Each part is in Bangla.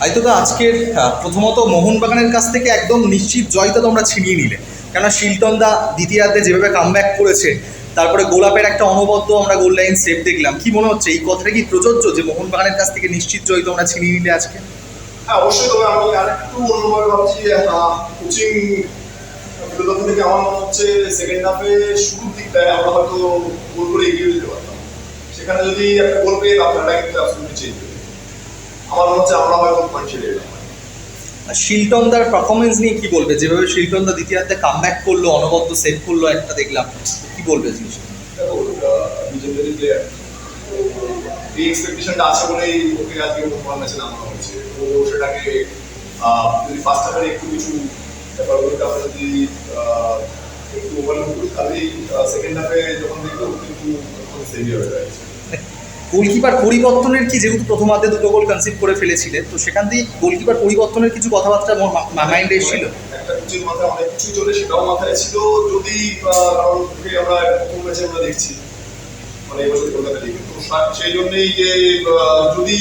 হয়তো আজকের প্রথমত মোহনবাগানের কাছ থেকে একদম নিশ্চিত জয়টা তোমরা ছিনিয়ে নিলে। কেননা শিলটন দা দ্বিতীয়ার্ধে যেভাবে কামব্যাক করেছে, তারপরে গোলাপের একটা অনবদ্য আমরা গোল লাইন সেভ দেখলাম। কি মনে হচ্ছে? এই কথাটা কি প্রযোজ্য যে মোহনবাগানের কাছ থেকে নিশ্চিত জয় তোমরা ছিনিয়ে নিলে আজকে? হ্যাঁ অবশ্যই। তবে আমি আরেকটু অন্যভাবে ভাবছি কোচিং ফিলোসফি থেকে আমার মনে হচ্ছে সেকেন্ড হাফে শুরুর দিকটায় আমরা হয়তো গোল করে এগিয়ে যেতে পারতাম। সেখানে যদি একটা গোল পেয়ে খেলাটা কিন্তু চেঞ্জ। আমার মনে হচ্ছে আমরা হয়তো পয়েন্ট ছেড়ে দিলাম দার পারফরমেন্স নিয়ে কি বলবে? যেভাবে শিলটন দা দ্বিতীয়ার্ধে কামব্যাক করল অনবদ্য সেভ করল একটা দেখলাম। কি বলবে জিনিসটা? দেখো এই এক্সপেকটেশনটা আছে বলেই ওকে আজকে প্রথম ম্যাচে নামানো হয়েছে। ও সেটাকে যদি ফার্স্ট হাফে একটু কিছু ব্যাপারগুলোকে আমরা যদি একটু ওভারলুক করি তাহলেই সেকেন্ড হাফে যখন দেখব কিন্তু সেভি হয়ে যাচ্ছে গোলকিপার পরিবর্তনের কি যেহেতু প্রথমার্ধে দুটো গোল কনসিভ করে ফেলেছিলেন তো সেখান থেকে গোলকিপার পরিবর্তনের কিছু কথাবার্তা মাইন্ডে এসেছিল? মাথায় অনেক চলে সেটাও মাথায় ছিল। যদি কারণ আমরা প্রথম ম্যাচে আমরা দেখছি মানে এবছর কলকাতা লিগে তো সা- সেই জন্যই যে যদি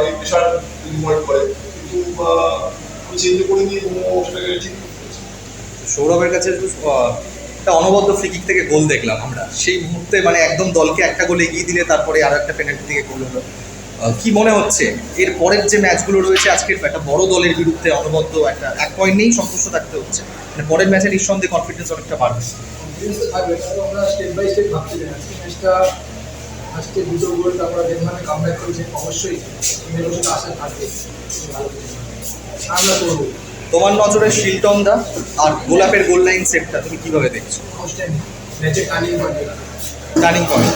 এই প্রেশার যদি করে কিন্তু চেঞ্জ করে নিয়ে ও সেটাকে ঠিক করতে সৌরভের কাছে একটু, অনবদ্য ফ্রিকিক থেকে গোল দেখলাম আমরা। সেই মুহূর্তে মানে একদম দলকে একটা গোল এগিয়ে দিলে তারপরে আরও একটা পেনাল্টি থেকে গোল হলো। কি মনে হচ্ছে? এর পরের যে ম্যাচগুলো রয়েছে আজকের একটা বড় দলের বিরুদ্ধে অনবদ্য একটা এক পয়েন্ট নেই সন্তুষ্ট থাকতে হচ্ছে। মানে পরের ম্যাচে নিঃসন্দেহে কনফিডেন্স অনেকটা বাড়বে। আমরা স্টেপ বাই স্টেপ আজকে ম্যাচটা আজকে দুটো গোল আমরা যেভাবে কামব্যাক করেছি অবশ্যই আশা থাকবে। আমরা করব তোমার নজরে শিলটন দা আর গোলাপের গোল লাইন সেটটা তুমি কীভাবে দেখছ? Turning point